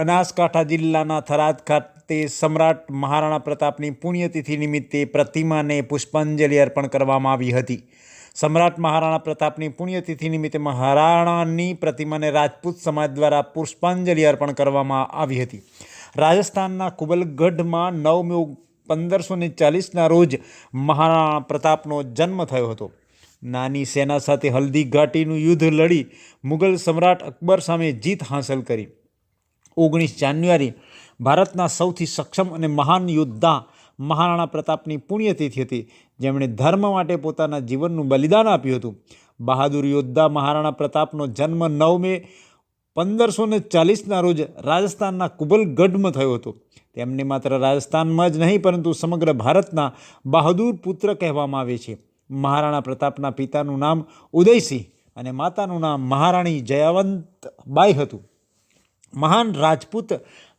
બનાસકાંઠા જિલ્લાના થરાદ ખાતે સમ્રાટ મહારાણા પ્રતાપની પુણ્યતિથિ નિમિત્તે પ્રતિમાને પુષ્પાંજલિ અર્પણ કરવામાં આવી હતી. સમ્રાટ મહારાણા પ્રતાપની પુણ્યતિથિ નિમિત્તે મહારાણાની પ્રતિમાને રાજપૂત સમાજ દ્વારા પુષ્પાંજલિ અર્પણ કરવામાં આવી હતી. રાજસ્થાનના કુબલગઢમાં નવ મે પંદરસો ને ચાલીસના રોજ મહારાણા પ્રતાપનો જન્મ થયો હતો. નાની સેના સાથે હલ્દી ઘાટીનું યુદ્ધ લડી મુગલ સમ્રાટ અકબર સામે જીત હાંસલ કરી. ઓગણીસ જાન્યુઆરી ભારતના સૌથી સક્ષમ અને મહાન યોદ્ધા મહારાણા પ્રતાપની પુણ્યતિથિ હતી. જેમણે ધર્મ માટે પોતાના જીવનનું બલિદાન આપ્યું હતું. બહાદુર યોદ્ધા મહારાણા પ્રતાપનો જન્મ નવ મે પંદરસો ને ચાલીસના રોજ રાજસ્થાનના કુબલગઢમાં થયો હતો. તેમને માત્ર રાજસ્થાનમાં જ નહીં, પરંતુ સમગ્ર ભારતના બહાદુર પુત્ર કહેવામાં આવે છે. મહારાણા પ્રતાપના પિતાનું નામ ઉદયસિંહ અને માતાનું નામ મહારાણી જયાવંતબાઈ હતું. મહાન રાજપૂત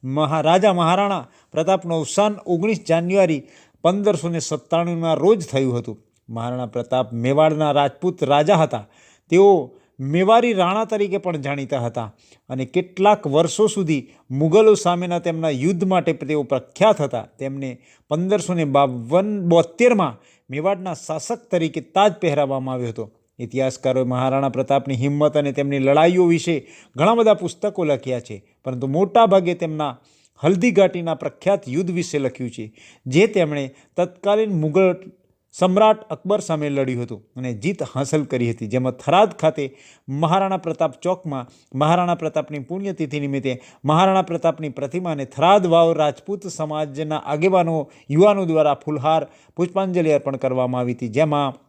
મહારાજા મહારાણા પ્રતાપનું અવસાન ઓગણીસ જાન્યુઆરી પંદરસો ને સત્તાણુંના રોજ થયું હતું. મહારાણા પ્રતાપ મેવાડના રાજપૂત રાજા હતા. તેઓ મેવારી રાણા તરીકે પણ જાણીતા હતા અને કેટલાક વર્ષો સુધી મુગલો સામેના તેમના યુદ્ધ માટે તેઓ પ્રખ્યાત હતા. તેમને પંદરસો ને બાવન બોતેરમાં મેવાડના શાસક તરીકે તાજ પહેરાવવામાં આવ્યો હતો. ઇતિહાસકારોએ મહારાણા પ્રતાપની હિંમત અને તેમની લડાઈઓ વિશે ઘણા બધા પુસ્તકો લખ્યા છે. પરંતુ મોટાભાગે તેમના હલ્દી ઘાટીના પ્રખ્યાત યુદ્ધ વિશે લખ્યું છે, જે તેમણે તત્કાલીન મુગલ સમ્રાટ અકબર સામે લડ્યું હતું અને જીત હાંસલ કરી હતી. જેમાં થરાદ ખાતે મહારાણા પ્રતાપ ચોકમાં મહારાણા પ્રતાપની પુણ્યતિથિ નિમિત્તે મહારાણા પ્રતાપની પ્રતિમાને થરાદ વાવ રાજપૂત સમાજના આગેવાનો યુવાનો દ્વારા ફુલહાર, પુષ્પાંજલિ અર્પણ કરવામાં આવી હતી. જેમાં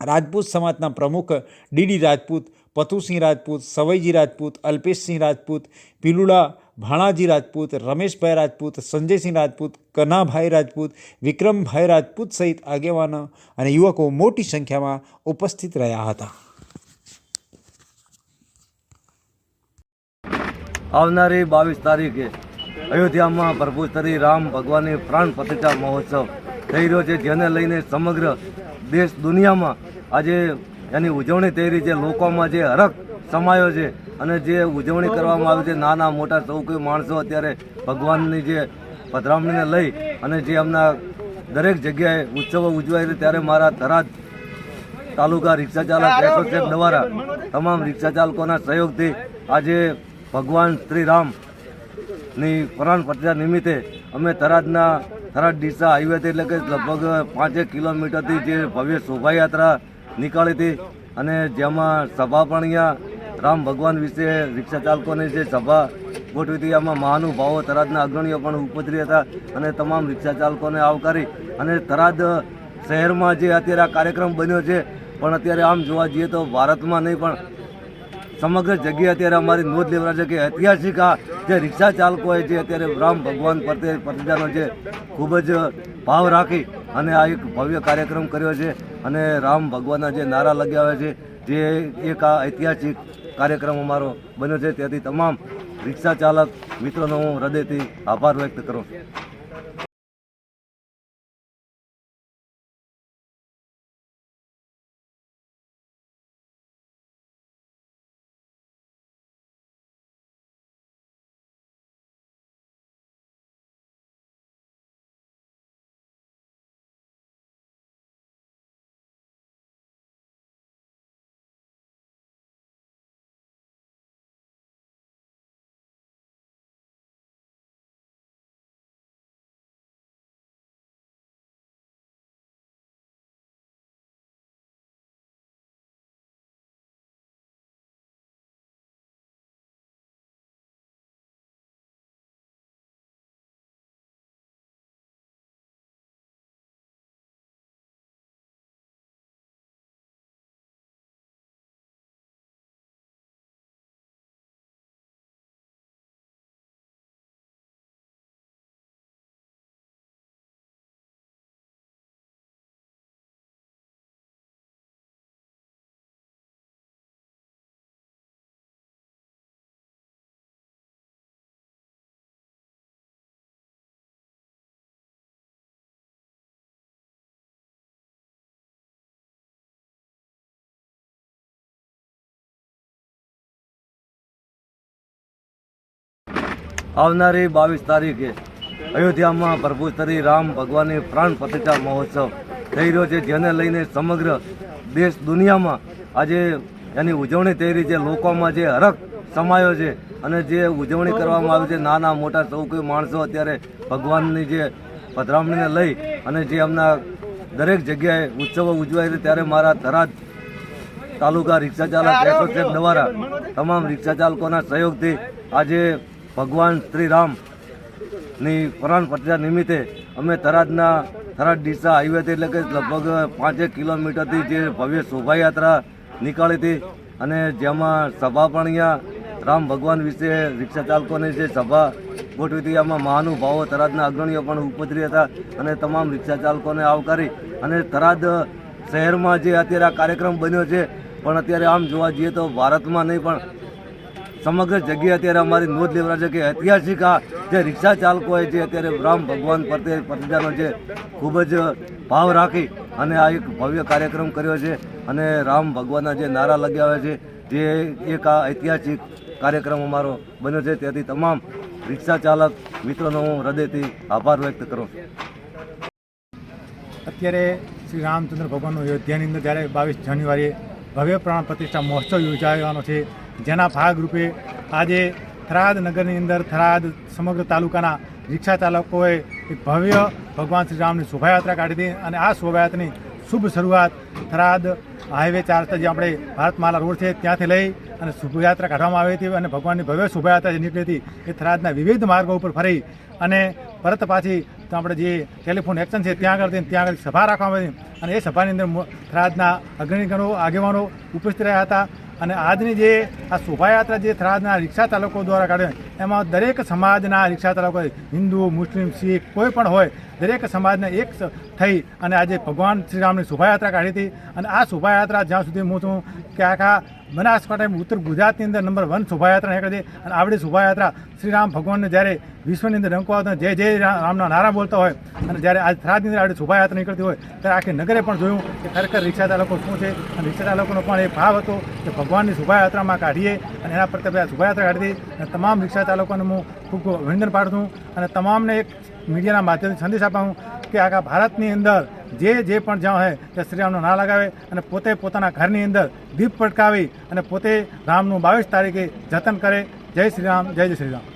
રાજપૂત સમાજના પ્રમુખ ડીડી રાજપૂત, પથુસિંહ રાજપૂત સવઈજી રાજપૂત, અલ્પેશસિંહ રાજપૂત પિલુડા ભાણાજી રાજપૂત, રમેશભાઈ રાજપૂત, સંજયસિંહ રાજપૂત, કનાભાઈ રાજપૂત, વિક્રમભાઈ રાજપૂત સહિત આગેવાનો અને યુવકો મોટી સંખ્યામાં ઉપસ્થિત રહ્યા હતા. આવનારી બાવીસ તારીખે અયોધ્યામાં પ્રભુ શ્રી રામ ભગવાનની પ્રાણ પ્રતિષ્ઠા મહોત્સવ થઈ રહ્યો છે, જેને લઈને સમગ્ર દેશ દુનિયામાં આજે એની ઉજવણી થઈ રહી છે. લોકોમાં જે હરખ સમાયો છે અને જે ઉજવણી કરવામાં આવી છે, નાના મોટા સૌ કોઈ માણસો અત્યારે ભગવાનની જે પધરામણીને લઈ અને જે એમના દરેક જગ્યાએ ઉત્સવો ઉજવાય છે. ત્યારે મારા ધરાજ તાલુકા રિક્ષા ચાલક એસોસિએશન દ્વારા તમામ રિક્ષા ચાલકોના સહયોગથી આજે ભગવાન શ્રી રામની પ્રાણ પ્રતિષ્ઠા નિમિત્તે અમે થરાદના થરાદ ડીસા હાઈવેથી એટલે કે લગભગ પાંચેક કિલોમીટરથી જે ભવ્ય શોભાયાત્રા નીકાળી હતી અને જેમાં સભા પણ અહીંયા રામ ભગવાન વિશે રિક્ષા ચાલકોની જે સભા ગોઠવી હતી એમાં મહાનુભાવો થરાદના અગ્રણીઓ પણ ઉપસ્થિત હતા અને તમામ રિક્ષા ચાલકોને આવકારી અને થરાદ શહેરમાં જે અત્યારે આ કાર્યક્રમ બન્યો છે, પણ અત્યારે આમ જોવા જઈએ તો ભારતમાં નહીં, પણ સમગ્ર જગ્યાએ અત્યારે અમારી નોંધ લેવરા છે કે ઐતિહાસિક આ જે રિક્ષા ચાલકોએ જે અત્યારે રામ ભગવાન પ્રત્યે પ્રતિજાનો જે ખૂબ જ ભાવ રાખી અને આ એક ભવ્ય કાર્યક્રમ કર્યો છે અને રામ ભગવાનના જે નારા લગાવ્યા છે, જે એક આ ઐતિહાસિક કાર્યક્રમ અમારો બન્યો છે. તેથી તમામ રિક્ષા ચાલક મિત્રોનો હું હૃદયથી આભાર વ્યક્ત કરું છું. આવનારી બાવીસ તારીખે અયોધ્યામાં પ્રભુ શ્રી રામ ભગવાનની પ્રાણ પ્રતિષ્ઠા મહોત્સવ થઈ રહ્યો છે, જેને લઈને સમગ્ર દેશ દુનિયામાં આજે એની ઉજવણી થઈ રહી છે. લોકોમાં જે હરખ સમાયો છે અને જે ઉજવણી કરવામાં આવી છે, નાના મોટા સૌ કોઈ માણસો અત્યારે ભગવાનની જે પધરામણીને લઈ અને જે એમના દરેક જગ્યાએ ઉત્સવો ઉજવાય છે, ત્યારે મારા થરાદ તાલુકા રિક્ષા ચાલક એસોસિએશન દ્વારા તમામ રિક્ષા ચાલકોના સહયોગથી આજે ભગવાન શ્રી રામની પ્રાણ પ્રતિષ્ઠા નિમિત્તે અમે થરાદના થરાદ ડીસા હાઈવેથી એટલે કે લગભગ પાંચેક કિલોમીટરથી જે ભવ્ય શોભાયાત્રા નીકાળી હતી અને જેમાં સભા પણ અહીંયા રામ ભગવાન વિશે રિક્ષા ચાલકોની જે સભા ગોઠવી હતી એમાં મહાનુભાવો થરાદના અગ્રણીઓ પણ ઉપજરી હતા અને તમામ રિક્ષા ચાલકોને આવકારી અને થરાદ શહેરમાં જે અત્યારે આ કાર્યક્રમ બન્યો છે, પણ અત્યારે આમ જોવા જઈએ તો ભારતમાં નહીં, પણ સમગ્ર જગ્યાએ અત્યારે અમારી નોંધ લેવરા છે કે ઐતિહાસિક આ જે રિક્ષા ચાલકોએ જે અત્યારે રામ ભગવાન પ્રત્યે પ્રતિજાનો જે ખૂબ જ ભાવ રાખી અને આ એક ભવ્ય કાર્યક્રમ કર્યો છે અને રામ ભગવાનના જે નારા લગાવ્યા છે, જે એક આ ઐતિહાસિક કાર્યક્રમ અમારો બન્યો છે. તેથી તમામ રિક્ષા ચાલક મિત્રોનો હું હૃદયથી આભાર વ્યક્ત કરું અત્યારે શ્રી રામચંદ્ર ભગવાનનો અયોધ્યાની અંદર જ્યારે બાવીસ જાન્યુઆરીએ ભવ્ય પ્રાણ પ્રતિષ્ઠા મહોત્સવ યોજાવાનો છે જેના ભાગરૂપે આજે થરાદ નગરની અંદર થરાદ સમગ્ર તાલુકાના રિક્ષા ચાલકોએ એક ભવ્ય ભગવાન શ્રી રામની શોભાયાત્રા કાઢી હતી અને આ શોભાયાત્રાની શુભ શરૂઆત થરાદ હાઈવે ચાર જે આપણે ભારતમાલા રોડ છે ત્યાંથી લઈ અને શોભાયાત્રા કાઢવામાં આવી હતી અને ભગવાનની ભવ્ય શોભાયાત્રા જે નીકળી હતી એ થરાદના વિવિધ માર્ગો ઉપર ફરી અને પરત પાછી આપણે જે ટેલિફોન એક્શન છે ત્યાં આગળ ત્યાં આગળ સભા રાખવામાં આવી અને એ સભાની અંદર થરાદના અગ્રણીગણો, આગેવાનો ઉપસ્થિત રહ્યા હતા. અને આજની જે આ શોભાયાત્રા જે થરાદના રિક્ષા ચાલકો દ્વારા કાઢે એમાં દરેક સમાજના રિક્ષા ચાલકો હિન્દુ, મુસ્લિમ, શીખ કોઈ પણ હોય, દરેક સમાજને એક થઈ અને આજે ભગવાન શ્રીરામની શોભાયાત્રા કાઢી હતી. અને આ શોભાયાત્રા જ્યાં સુધી હું છું, કે આખા બનાસકાંઠા ઉત્તર ગુજરાતની અંદર નંબર વન શોભાયાત્રા નીકળી હતી. અને આવડી શોભાયાત્રા શ્રીરામ ભગવાનને જ્યારે વિશ્વની અંદર ડંકો આવતો જય જય રામના નારા બોલતા હોય, અને જ્યારે આજ થરાદની અંદર આવડી શોભાયાત્રા નીકળતી હોય, ત્યારે આખી નગરે પણ જોયું કે ખરેખર રિક્ષા ચાલકો શું છે. અને રિક્ષા ચાલકોનો પણ એ ભાવ હતો કે ભગવાનની શોભાયાત્રામાં કાઢીએ અને એના પ્રત્યે શોભાયાત્રા કાઢી અને તમામ રિક્ષા ચાલકોને હું ખૂબ ખૂબ અભિનંદન પાડું છું અને તમામને એક મીડિયાના માધ્યમથી સંદેશ આપું કે આખા ભારતની અંદર જે જે પણ જ્યાં હોય તે શ્રીરામનો ના લગાવે અને પોતે પોતાના ઘરની અંદર દીપ પટકાવી અને પોતે રામનું બાવીસ તારીખે જતન કરે. જય શ્રી રામ, જય જય શ્રી રામ.